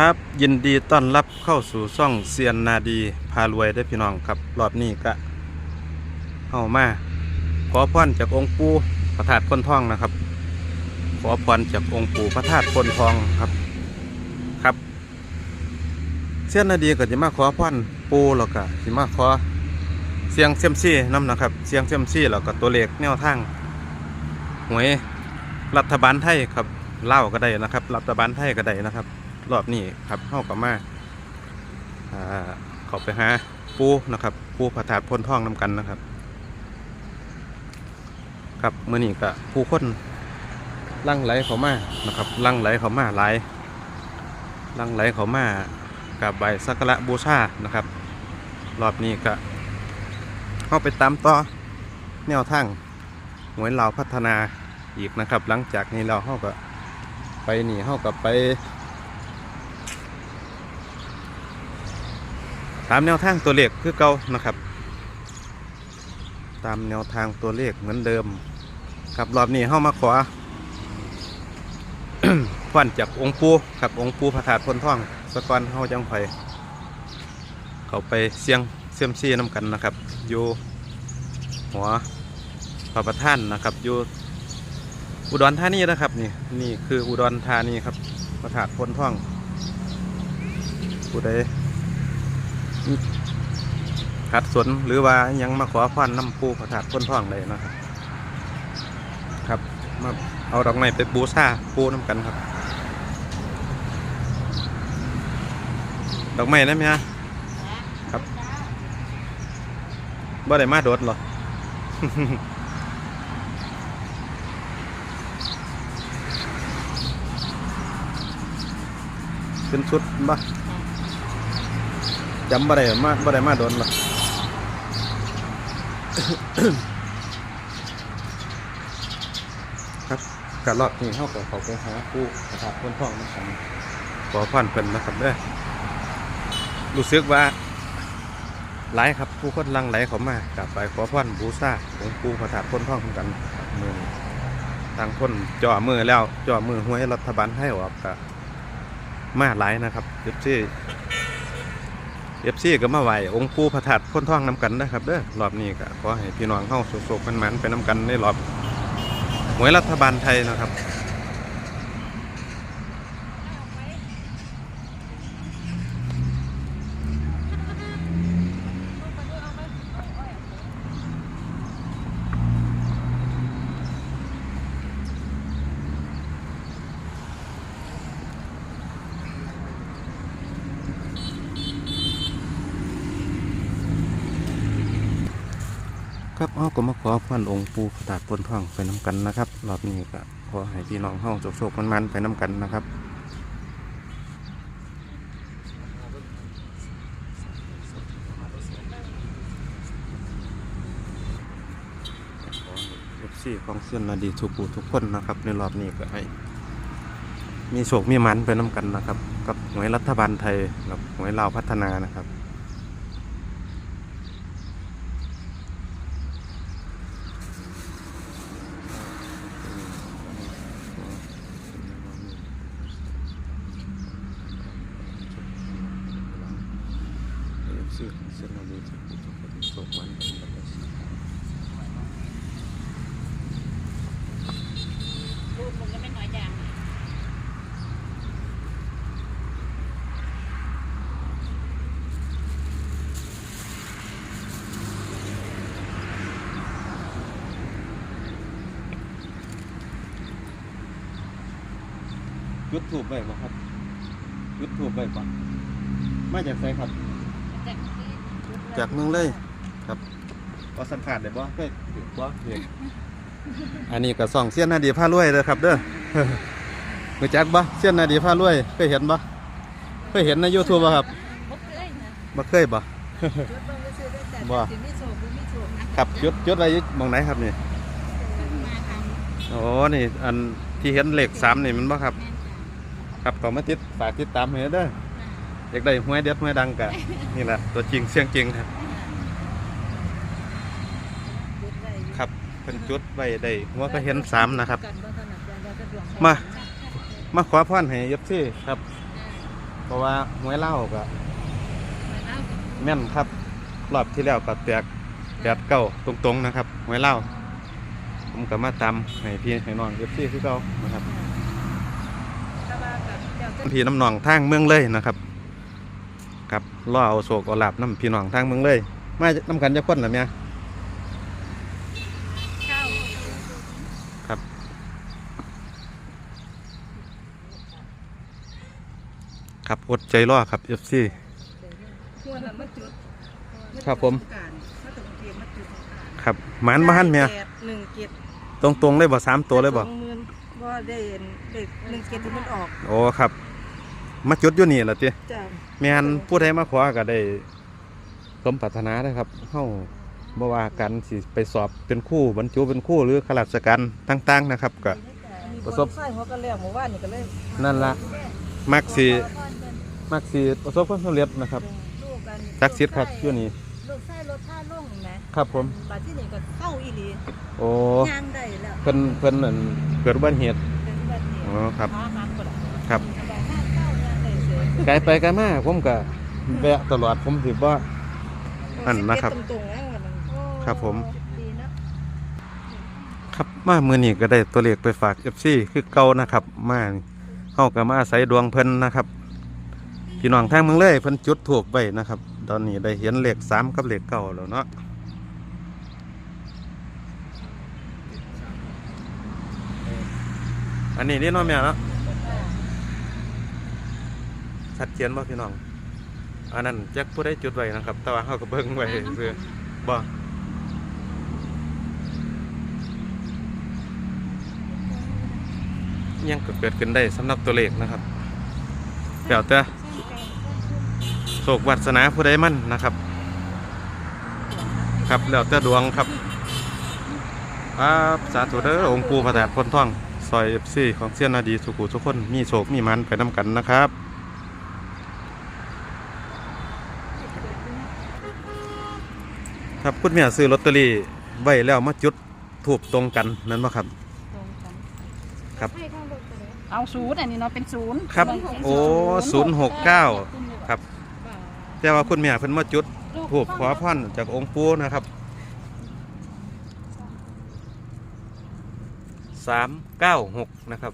ครับ ยินดีต้อนรับเข้าสู่ช่องเซียนนาดีพารวยได้พี่น้องครับรอบนี้ก็เข้ามาขอพรจากองค์ปู่พระธาตุพนทองนะครับ ขอพรจากองค์ปู่พระธาตุพนทองครับครับเซียนนาดีก็จะมาขอพรปู่แล้วก็จะมาขอเสียงเซียมซี่น้ำนะครับ เสียงเซียมซี่แล้วก็ตัวเลขแนวทางหวยรัฐบาลไทยครับเล่าก็ได้นะครับ รัฐบาลไทยก็ได้นะครับ รอบนี้ครับเข้ากับมาเขาไปหาปูนะครับ ปูผาถาดพ่นท่องนำกันนะครับ ครับเมื่อนี้ก็ผู้คนลั่งไหลเขามานะครับลั่งไหลเขามาไหลลั่งไหลเขามากับใบสักกระบูชานะครับ รอบนี้ก็เข้าไปตามต่อแนวทางหวยเราพัฒนาอีกนะครับ หลังจากนี้เราเข้าก็ไปหนีเข้ากับไปามแนวทางตัวเลขคือเก่านะครับ ตามแนวทางตัวเลขเหมือนเดิมครับรอบนี้เข้ามาขอฟันจากองค์ปูครับองค์ปูพระธาตุพนท่องสกอนเข้าจังไฟเขาไปเสียงเสียมซีน้ำกันนะครับอยู่หัวพระประธานนะครับอยู่อุดรธานีนะครับนี่นี่คืออุดรธานีครับพระธาตุพนท่องผู้ใด ขัดสนหรือว่ายังมาขอพรน้ำปูพระธาตุพ้นท่องเลยนะครับ ครับมาเอาดอกไม้ไปบูชาปูน้ำกันครับ ดอกไม้นะเมียครับบ่ได้มาโดดหรอเป็นชุดบ่ จำบ่ได้มาบ่ได้มาโดนหรอกครับกะรอบนี้เขาก็เขาไปหาผู้กระถาพ้นท่องนะครับขอพรเพิ่นนะครับเด้อรู้สึกว่าหลายครับผู้คนหลังไหลเขามากลับไปขอพรบูชาของปู่พระธาตุพ้นท่องกันครับมือนี้ทางคนจ่อมือแล้วจ่อมือหวยรัฐบาลให้ออกกะมาหลายนะครับเอฟซี เอฟซีก็มาไหวองค์ปูพระธาตุพ้นท่องน้ำกันนะครับเด้อรอบนี้ก็ขอให้พี่น้องเข้าสุกๆมันๆไปน้ำกันในรอบหวยรัฐบาลไทยนะครับ ครับเอาก็มาขอพรองค์ปู่พระธาตุพนท่องไปน้ำกันนะครับรอบนี้ก็ขอให้พี่น้องเฮาโชคๆมันๆไปน้ำกันนะครับเอฟซีของเส้นนาดีทุกผู้ทุกคนนะครับ ในรอบนี้ก็ให้ มีโชคมีมันไปน้ำกันนะครับ กับหน่วยรัฐบาลไทยกับหน่วยลาวพัฒนานะครับ ชื่อเส้นนาดีทุกผู้ทุกคนโชคมันกันนะครับรูปมันก็ไม่น้อยจังยุดถูกไปบ่ครับยุดถูกไปบ่มาจากไสครับ จากที่จากเมืองเลยครับก็สัมผัสได้บ่เคยถูกบ่เห็นอันนี้ก็ส่องเสี้ยนนาดีผ้ารวยเลยครับ เด้อรู้จักบ่เสี้ยนนาดีผ้ารวยเคยเห็นบ่เคยเห็นใน YouTube บ่ครับพบเลยนะบ่เคยบ่จุดเบิ่งก็ซื้อได้แต่บ่ถึงมีโชคหรือมีโชคนะครับจุดจุดไว้อยู่หมองไหนครับนี่มาทางโอ้นี่ อันที่เห็นเลขสามนี่มันบ่ครับแม่นจ้ะครับก็มาติดฝากติดตามให้เด้อ อยากได้หวยเด็ดหวยดังกะนี่แหละตัวจริงเสียงจริงครับจุดไว้อยู่ครับเป็นจุดไว้ได้หัวก็เห็นสามนะครับกันบ่ถนัดอย่างเดียวก็ดวงมา มาขอพรให้ยบซี่ครับ เพราะว่าหวยเล่าก็มาเล่าแม่นครับรอบที่แล้วก็แตกแปดเก้าตรงๆนะครับหวยเล่าผมก็มาตามให้พี่ให้น้องเอฟซีคือเก่านะครับแต่ว่ากับเดี๋ยวจะพี่น้ำนองทางเมืองเลยนะครับ ครับล่อเอาโศกเอาลาบน้ำพี่น้องทางเมืองเลยมาน้ำกันจะพ้นหรือเมียเข้าครับ ครับอดใจรอครับเอฟซีหัวน่ะมาจุดครับผมการมาตรงเกียร์มาจุดครับหมันบ้านเมียแปดหนึ่งเกียรตรงๆเลยบ่สามตัวเลยบ่สองหมื่นบ่ได้เห็นเด็กหนึ่งเกียรที่มันออก โอ้ครับ มาจุดอยู่นี่ละติจ้ะแม่นผู้ใดมาขอก็ได้สมปรารถนานะครับเฮาบ่ว่ากันสิไปสอบเป็นครู่บรรจุเป็นครู่หรือข้าราชการต่างๆนะครับก็ประสบ ใส่หัวกันแล้วหมู่บ้านนี่ก็เลยนั่นละมักสิมักสิประสบความสำเร็จนะครับลูกกันศักดิ์สิทธิ์ครับอยู่นี่ลูกไส้รถท่าล่งนะครับผม บัดที่นี่ก็เข้าอีหลีโอ้ย่างได้แล้วเพิ่นเพิ่นนั่นเกิดอุบัติเหตุเป็นบัดนี้อ๋อครับขาหักก็ได้ครับแไกลไปไกลมาผมก็แวะตลอดผมสิบ่อันนะครับตรงๆนะวันนั้นโอ้ครับผม ดีเนาะครับมามื้อนี้ก็ได้ตัวเลขไปฝาก FC คือเก่านะครับ มาเฮาก็มาอาศัยดวงเพิ่นนะครับพี่น้องทางเมืองเลยเพิ่นจุดถูกไว้นะครับ ตอนนี้ได้เห็นเลข3กับเลขเก้าแล้วเนาะอันนี้นี่เนาะแม่เนาะ ชัดเจนบ่พี่น้องอันนั้นแจ็คผู้ได้จุดไว้นะครับ แต่ว่าเฮาก็เบิ่งไว้เพื่อบ่ยังก็เกิดขึ้นได้สำหรับตัวเลขนะครับเดี๋ยวแต่โศกวัสนาผู้ใดมั่นนะครับ ครับแล้วแต่ดวงครับครับสาธุเด้อองค์ปู่พระธาตุพนท่องซอยเอฟซีของเสี้ยนนาดีสุขุทุกคนมีโศกมีมันไปน้ำกันนะครับ ครับคุณแม่ซื้อลอตเตอรี่ไว้แล้วมาจุดถูกตรงกันนั่นบ่ครับครับเอาศูนย์อันนี้เนาะเป็นศูนย์ครับ โอ้ศูนย์หกเก้าครับ แต่ว่าคุณแม่เพิ่นมาจุดถูกขอพรจากองค์ปู่นะครับสามเก้าหกนะครับ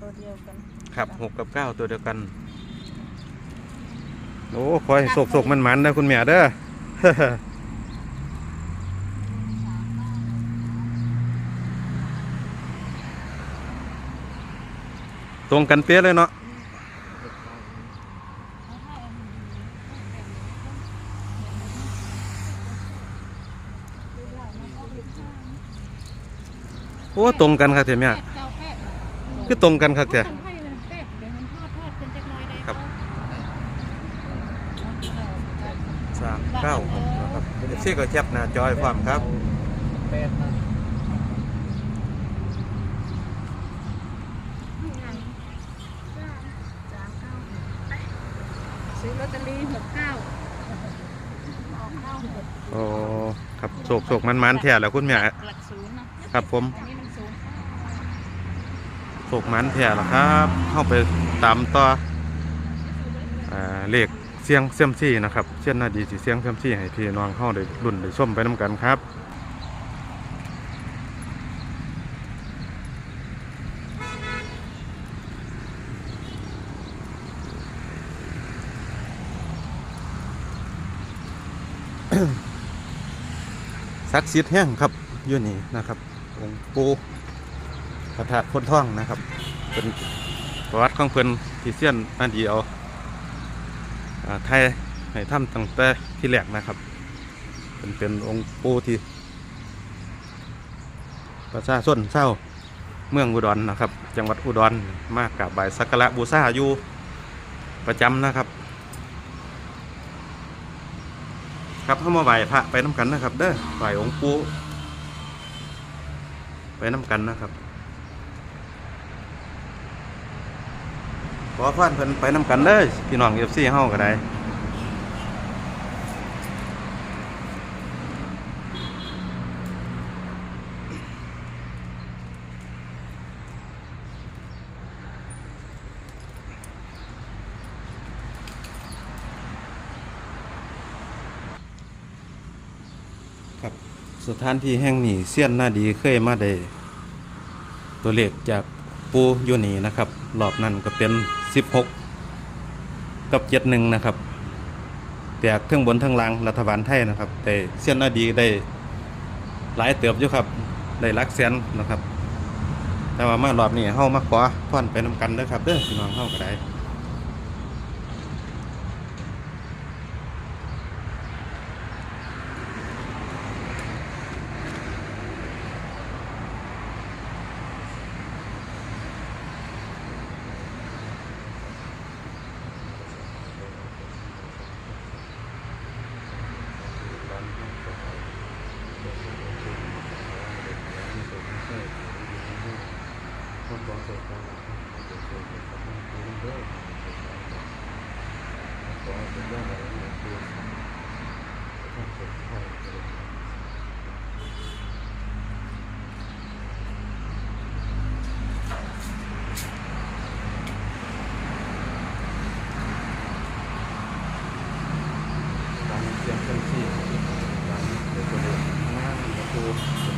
ตัวเดียวกันครับหกกับเก้าตัวเดียวกัน โอ้คอยโศกโศกมันมันๆนะคุณแม่เด้อตรงกันเป๊ะเลยเนาะโอ้ตรงกันครับเถอะแม่คือตรงกันครับเถอะ ครับ สามเก้าหกนะครับเอฟ ซีก็แคปหน้าจอยความครับซื้อลอตเตอรี่หกเก้าโอ้ครับโศกโศกมันมันแท้แล้วคุณแม่หลักศูนย์นะครับผมอันนี้มันศูนย์โศกมันแท้แล้วครับ เข้าไปตามต่อ เสียงเซียมซี่นะครับเช่นนาดีสิเสียงเซียมซี่ให้พี่น้องเข้าได้รุ่นได้ชมไปน้ำกันครับศักดิ์สิทธิ์แห้งครับอยู่นี่นะครับองปูพระธาตุพ้นท่องนะครับเป็นประวัติของเพิ่นที่เซียนอันดีเอา ไทยให้ำตั้งแต่ที่แรกนะครับ เป็นเป็นองค์ปูที่ประชาชนเศร้าเมืองอุดรนะครับ จังหวัดอุดรมากกราบไหว้สักการะบูชาอยู่ประจำนะครับ ครับเข้ามาไหว้พระไปน้ำกันนะครับ เด้อไหว้องค์ปู่ไปน้ำกันนะครับ อฟ้านเพิ่นไปน้ำกันเลยพี่น้องเอฟซีเฮาก็ได้ครับสถานที่แห่งนี้เสี้ยนหน้าดีเคยมาได้ตัวเลขจากปูอยู่นี่นะครับหลอบนั่นก็เป็น 16กับ71นะครับ แตกทั้งบนทั้งล่างรัฐบาลไทยนะครับ แต่เส้นอดีได้หลายเติบอยู่ครับ ได้หลักเส้นนะครับ แต่ว่ามารอบนี้เข้ามาขอพรไปนำกันเด้อครับเด้อพี่น้องเข้าก็ได้ Thank you.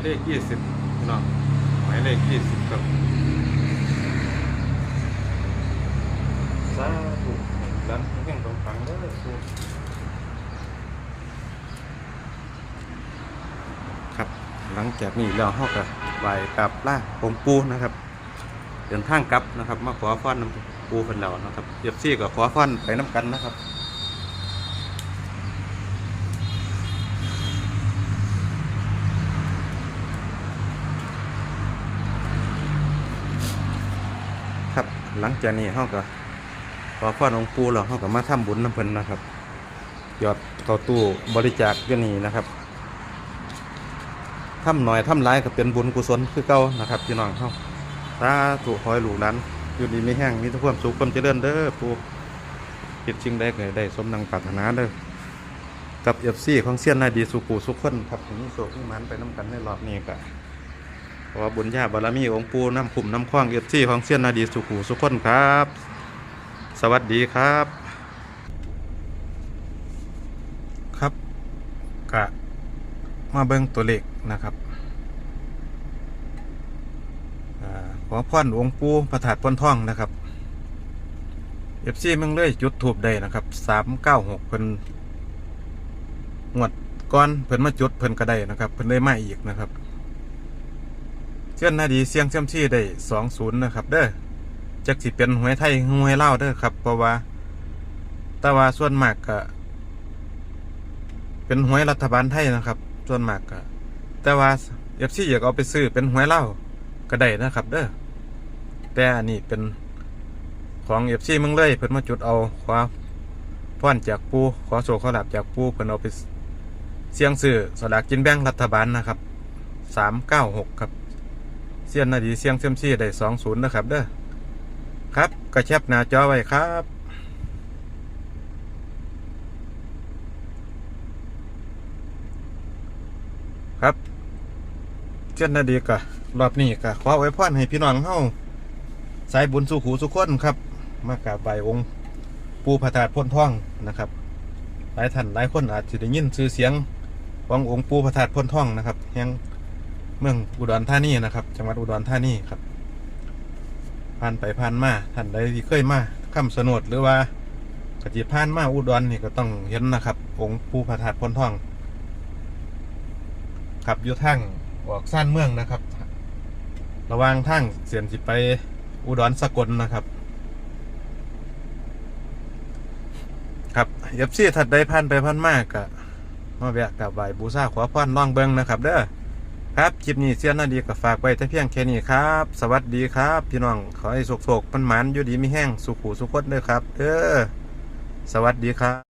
ายเลขยี่สิบพี่น้องหมายเลขยี่สิบครับสาธุดันแห่งตรงกลางเด้อครูครับ หลังจากนี้เราเข้ากับไหวกลับล่าองค์ปูนะครับ เดินทางกลับนะครับ มาขอฟ้อนน้ำปูเป็นเรานะครับเย็บซี่กับขอฟ้อนไปน้ำกันนะครับ ครับ หลังจากนี้เขาก็พอพ่อหลวงปู่เราเขาก็มาทำบุญน้ำเพิ่นนะครับ ยอดเข้าตู้บริจาคก็นี่นะครับทำหน่อยทำหลายก็เป็นบุญกุศลคือเก่านะครับพี่น้องเขาตาถูกคอยหลูกหลานอยู่ดีไม่แห้งมีทุกความสุขความเจริญเด้อปู่คิดชิงได้ก็ได้สมดังปรารถนาเด้อกับเอฟซีของเซียนนายดีสุขูสุขคนครับทีนี้โศกนี่มันไปน้ำกันในรอบนี้ก็ ขอบุญญาบารมีองค์ปูน้ำขุมน้ำคว้างเอฟซีของเซียนนาดีสุขูสุขคนครับ สวัสดีครับ ครับกะมาเบิ่งตัวเลขนะครับอขอพรองค์ปูประถาดปนท่องนะครับเอฟซีมึงเลยจุดถูบได้นะครับสามเก้าหกเพิ่นงวดก้อนเพิ่นมาจุดเพิ่นก็ได้นะครับ เพิ่นได้มาอีกนะครับ เชื่อนนาดีเสียงเชื่อมชี่ได้สองศูนย์นะครับ เด้อจักสิเป็นหวยไทยหวยเล่าเด้อครับ เพราะว่าแต่ว่าส่วนมากก็เป็นหวยรัฐบาลไทยนะครับ ส่วนมากก็แต่ว่าเอฟซีอยากเอาไปซื้อเป็นหวยเล่าก็ได้นะครับ เด้อแต่อันนี้เป็นของเอฟซีมึงเลยเพิ่นมาจุดเอาขอพรจากปูขอโชคขอหลาบจากปูเพิ่นเอาไปเสียงซื้อสลากกินแบ่งรัฐบาลนะครับสามเก้าหกครับ เสียนนาดีเสียงเซียมซี่ได้สองศูนย์นะครับเด้อครับกระแชบหน้าจอไว้ครับครับเสียนนาดีกะรอบนี้กะขอไว้พรให้พี่น้องเฮาสายบุญสู่ขูสุขคนครับ มากราบไหว้องค์ปูพระธาตุพ้นท่องนะครับ หลายท่านหลายคนอาจจะได้ยินชื่อเสียงขององค์ปูพระธาตุพ้นท่องนะครับแห่ง เมืองอุดรธานีนะครับ จังหวัดอุดรธานีครับ ผ่านไปผ่านมาท่านใดที่เคยมาคำสนดหรือว่ากจิผ่านมาอุดรนี่ก็ต้องเห็นนะครับ องค์ปู่พระธาตุพนทองขับอยู่ทางออกสั้นเมืองนะครับ ระว่างทางเสียนสิไปอุดรสกลนะครับ ครับเย็บซี่ถัดใดผ่านไปผ่านมากกะมาแวะกับไหวบูซาขอพรล่องเบิงนะครับ เด้อ ครับคลิปนี้เสียนนาดีก็ฝากไว้แต่เพียงแค่นี้ครับ สวัสดีครับ พี่น้องขอให้สุกๆมันหมันอยู่ดีไม่แห้งสุขูสุขดเลยครับเออสวัสดีครับ